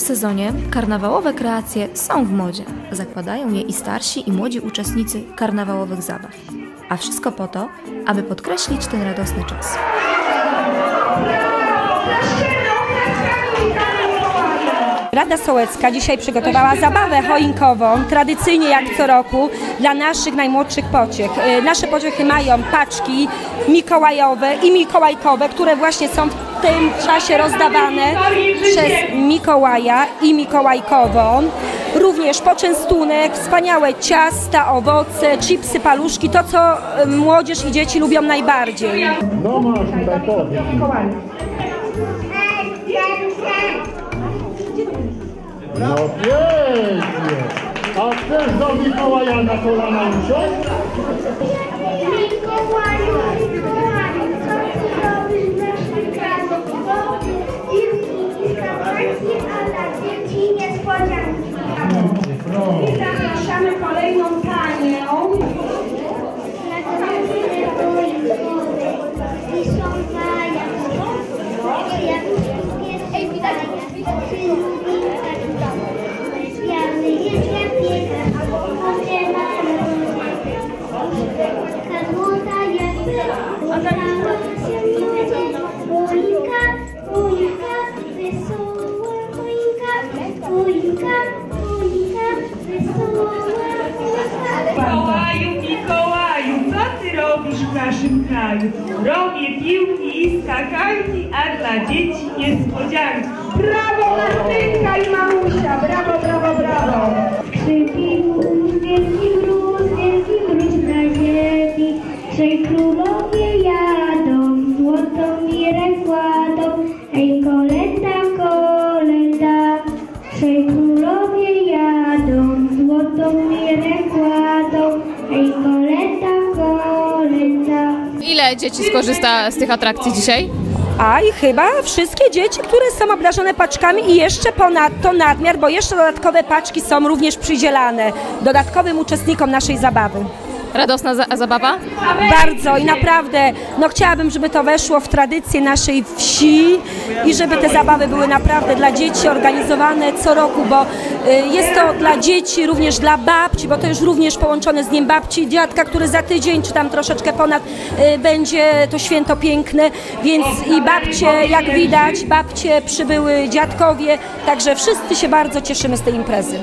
sezonie karnawałowe kreacje są w modzie. Zakładają je i starsi, i młodzi uczestnicy karnawałowych zabaw. A wszystko po to, aby podkreślić ten radosny czas. Rada Sołecka dzisiaj przygotowała zabawę choinkową, tradycyjnie jak co roku, dla naszych najmłodszych pociech. Y, Nasze pociechy mają paczki mikołajowe i mikołajkowe, które właśnie są tym czasie rozdawane przez Mikołaja i Mikołajkową. Również poczęstunek, wspaniałe ciasta, owoce, chipsy, paluszki, to co y, młodzież i dzieci lubią najbardziej. No masz tutaj. No pięknie. A chcesz do Mikołaja na kolana usiąść? Mikołaju, naszym kraju? Robię piłki i skakanki, a dla dzieci niespodzianki. Brawo Martynka i Mamusia, królowie jadą, złotą mirę kładą Ej, kolenda, kolenda Ile dzieci skorzysta z tych atrakcji dzisiaj? A i chyba wszystkie dzieci, które są obdarzone paczkami i jeszcze ponadto nadmiar, bo jeszcze dodatkowe paczki są również przydzielane dodatkowym uczestnikom naszej zabawy. Radosna za zabawa? Bardzo i naprawdę, no chciałabym, żeby to weszło w tradycję naszej wsi i żeby te zabawy były naprawdę dla dzieci organizowane co roku, bo y, jest to dla dzieci, również dla babci, bo to już również połączone z Dniem Babci i Dziadka, który za tydzień, czy tam troszeczkę ponad, y, będzie to święto piękne, więc i babcie, jak widać, babcie przybyły, dziadkowie, także wszyscy się bardzo cieszymy z tej imprezy.